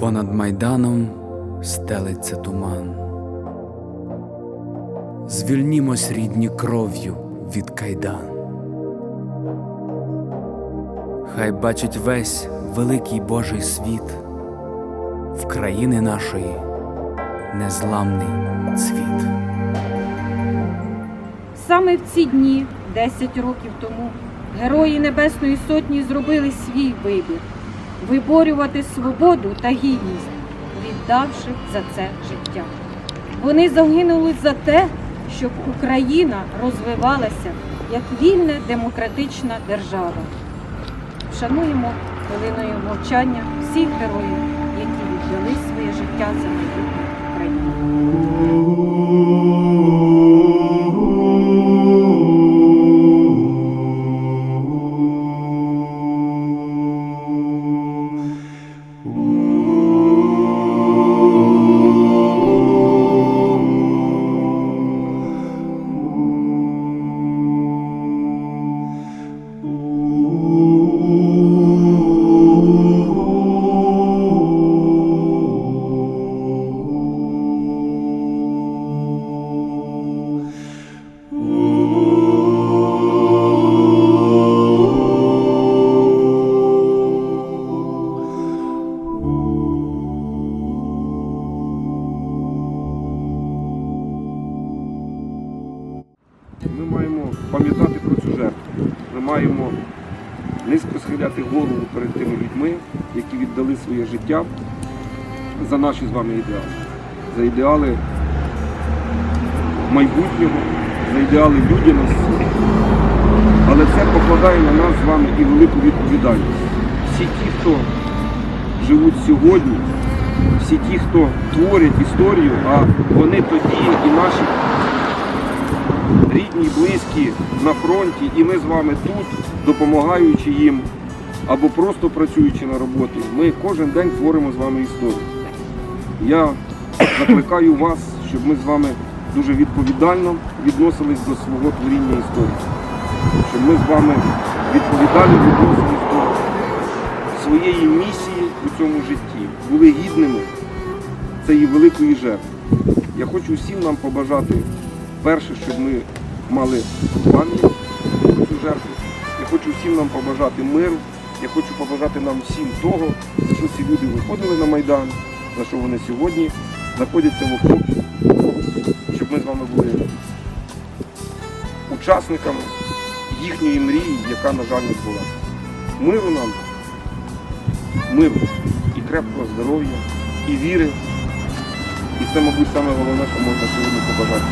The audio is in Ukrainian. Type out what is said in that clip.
Понад майданом стелиться туман. Звільнімось рідні кров'ю від кайдан. Хай бачить весь великий Божий світ в країни нашої незламний цвіт. Саме в ці дні, 10 років тому, герої Небесної Сотні зробили свій вибір виборювати свободу та гідність, віддавши за це життя. Вони загинули за те, щоб Україна розвивалася як вільна демократична держава. Вшануємо хвилиною мовчання всіх героїв, які віддали своє життя Ми маємо пам'ятати про цю жертву. Ми маємо низько схиляти голову перед тими людьми, які віддали своє життя за наші з вами ідеали. За ідеали майбутнього, за ідеали людяності. Але це покладає на нас з вами і велику відповідальність. Всі ті, хто живуть сьогодні, всі ті, хто творять історію, а вони тоді і наші рідні, і близькі на фронті, і ми з вами тут, допомагаючи їм або просто працюючи на роботі, ми кожен день творимо з вами історію. Я закликаю вас, щоб ми з вами дуже відповідально відносились до свого творіння історії, щоб ми з вами відповідально відносились до своєї місії у цьому житті, були гідними цієї великої жертви. Я хочу всім нам побажати перше, щоб ми мали пам'ять цю жертву. Я хочу всім нам побажати миру. Я хочу побажати нам всім того, за що ці люди виходили на Майдан, за що вони сьогодні знаходяться в окопі, щоб ми з вами були учасниками їхньої мрії, яка, на жаль, не збулася. Миру нам, миру і крепкого здоров'я, і віри. І це, мабуть, саме головне, що можна сьогодні побажати.